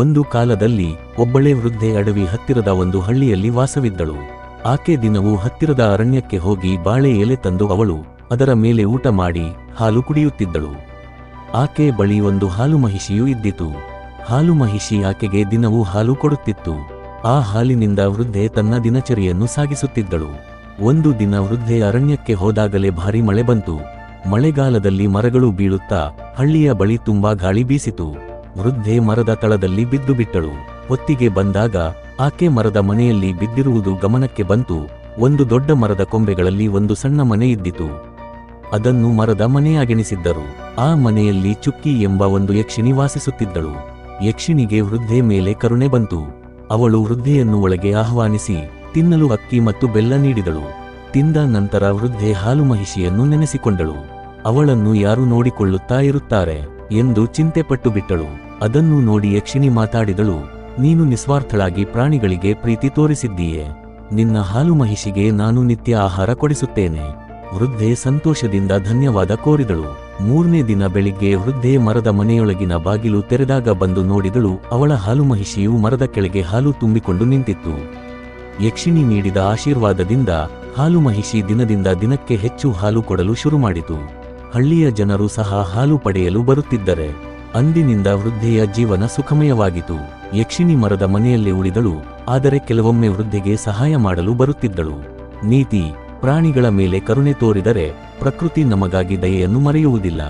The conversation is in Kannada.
ಒಂದು ಕಾಲದಲ್ಲಿ ಒಬ್ಬಳೆ ವೃದ್ಧೆ ಅಡವಿ ಹತ್ತಿರದ ಒಂದು ಹಳ್ಳಿಯಲ್ಲಿ ವಾಸವಿದ್ದಳು. ಆಕೆ ದಿನವೂ ಹತ್ತಿರದ ಅರಣ್ಯಕ್ಕೆ ಹೋಗಿ ಬಾಳೆ ಎಲೆ ತಂದು ಅವಳು ಅದರ ಮೇಲೆ ಊಟ ಮಾಡಿ ಹಾಲು ಕುಡಿಯುತ್ತಿದ್ದಳು. ಆಕೆ ಬಳಿ ಒಂದು ಹಾಲು ಮಹಿಷಿಯೂ ಇದ್ದಿತು. ಹಾಲು ಮಹಿಷಿ ಆಕೆಗೆ ದಿನವೂ ಹಾಲು ಕೊಡುತ್ತಿತ್ತು. ಆ ಹಾಲಿನಿಂದ ವೃದ್ಧೆ ತನ್ನ ದಿನಚರಿಯನ್ನು ಸಾಗಿಸುತ್ತಿದ್ದಳು. ಒಂದು ದಿನ ವೃದ್ಧೆ ಅರಣ್ಯಕ್ಕೆ ಹೋದಾಗಲೇ ಭಾರಿ ಮಳೆ ಬಂತು. ಮಳೆಗಾಲದಲ್ಲಿ ಮರಗಳು ಬೀಳುತ್ತಾ ಹಳ್ಳಿಯ ಬಳಿ ತುಂಬಾ ಗಾಳಿ ಬೀಸಿತು. ವೃದ್ಧೆ ಮರದ ತಳದಲ್ಲಿ ಬಿದ್ದು ಬಿಟ್ಟಳು. ಹೊತ್ತಿಗೆ ಬಂದಾಗ ಆಕೆ ಮರದ ಮನೆಯಲ್ಲಿ ಬಿದ್ದಿರುವುದು ಗಮನಕ್ಕೆ ಬಂತು. ಒಂದು ದೊಡ್ಡ ಮರದ ಕೊಂಬೆಗಳಲ್ಲಿ ಒಂದು ಸಣ್ಣ ಮನೆ ಇದ್ದಿತು. ಅದನ್ನು ಮರದ ಮನೆಯಾಗೆಣಿಸಿದ್ದರು. ಆ ಮನೆಯಲ್ಲಿ ಚುಕ್ಕಿ ಎಂಬ ಒಂದು ಯಕ್ಷಿಣಿ ವಾಸಿಸುತ್ತಿದ್ದಳು. ಯಕ್ಷಿಣಿಗೆ ವೃದ್ಧೆ ಮೇಲೆ ಕರುಣೆ ಬಂತು. ಅವಳು ವೃದ್ಧೆಯನ್ನು ಒಳಗೆ ಆಹ್ವಾನಿಸಿ ತಿನ್ನಲು ಅಕ್ಕಿ ಮತ್ತು ಬೆಲ್ಲ ನೀಡಿದಳು. ತಿಂದ ನಂತರ ವೃದ್ಧೆ ಹಾಲು ಮಹಿಷಿಯನ್ನು ನೆನೆಸಿಕೊಂಡಳು. ಅವಳನ್ನು ಯಾರು ನೋಡಿಕೊಳ್ಳುತ್ತಾ ಇರುತ್ತಾರೆ? ಎಂದು ಚಿಂತೆಪಟ್ಟು ಬಿಟ್ಟಳು. ಅದನ್ನು ನೋಡಿ ಯಕ್ಷಿಣಿ ಮಾತಾಡಿದಳು, ನೀನು ನಿಸ್ವಾರ್ಥಳಾಗಿ ಪ್ರಾಣಿಗಳಿಗೆ ಪ್ರೀತಿ ತೋರಿಸಿದ್ದೀಯೆ. ನಿನ್ನ ಹಾಲು ಮಹಿಷಿಗೆ ನಾನು ನಿತ್ಯ ಆಹಾರ ಕೊಡಿಸುತ್ತೇನೆ. ವೃದ್ಧೆ ಸಂತೋಷದಿಂದ ಧನ್ಯವಾದ ಕೋರಿದಳು. ಮೂರನೇ ದಿನ ಬೆಳಿಗ್ಗೆ ವೃದ್ಧೆ ಮರದ ಮನೆಯೊಳಗಿನ ಬಾಗಿಲು ತೆರೆದಾಗ ಬಂದು ನೋಡಿದಳು, ಅವಳ ಹಾಲು ಮಹಿಷಿಯು ಮರದ ಕೆಳಗೆ ಹಾಲು ತುಂಬಿಕೊಂಡು ನಿಂತಿತ್ತು. ಯಕ್ಷಿಣಿ ನೀಡಿದ ಆಶೀರ್ವಾದದಿಂದ ಹಾಲು ಮಹಿಷಿ ದಿನದಿಂದ ದಿನಕ್ಕೆ ಹೆಚ್ಚು ಹಾಲು ಕೊಡಲು ಶುರುಮಾಡಿತು. ಹಳ್ಳಿಯ ಜನರು ಸಹ ಹಾಲು ಪಡೆಯಲು ಬರುತ್ತಿದ್ದರೆ ಅಂದಿನಿಂದ ವೃದ್ಧೆಯ ಜೀವನ ಸುಖಮಯವಾಗಿತು ಯಕ್ಷಿಣಿ ಮರದ ಮನೆಯಲ್ಲಿ ಉಳಿದಳು, ಆದರೆ ಕೆಲವೊಮ್ಮೆ ವೃದ್ಧೆಗೆ ಸಹಾಯ ಮಾಡಲು ಬರುತ್ತಿದ್ದಳು. ನೀತಿ, ಪ್ರಾಣಿಗಳ ಮೇಲೆ ಕರುಣೆ ತೋರಿದರೆ ಪ್ರಕೃತಿ ನಮಗಾಗಿ ದಯೆಯನ್ನು ಮರೆಯುವುದಿಲ್ಲ.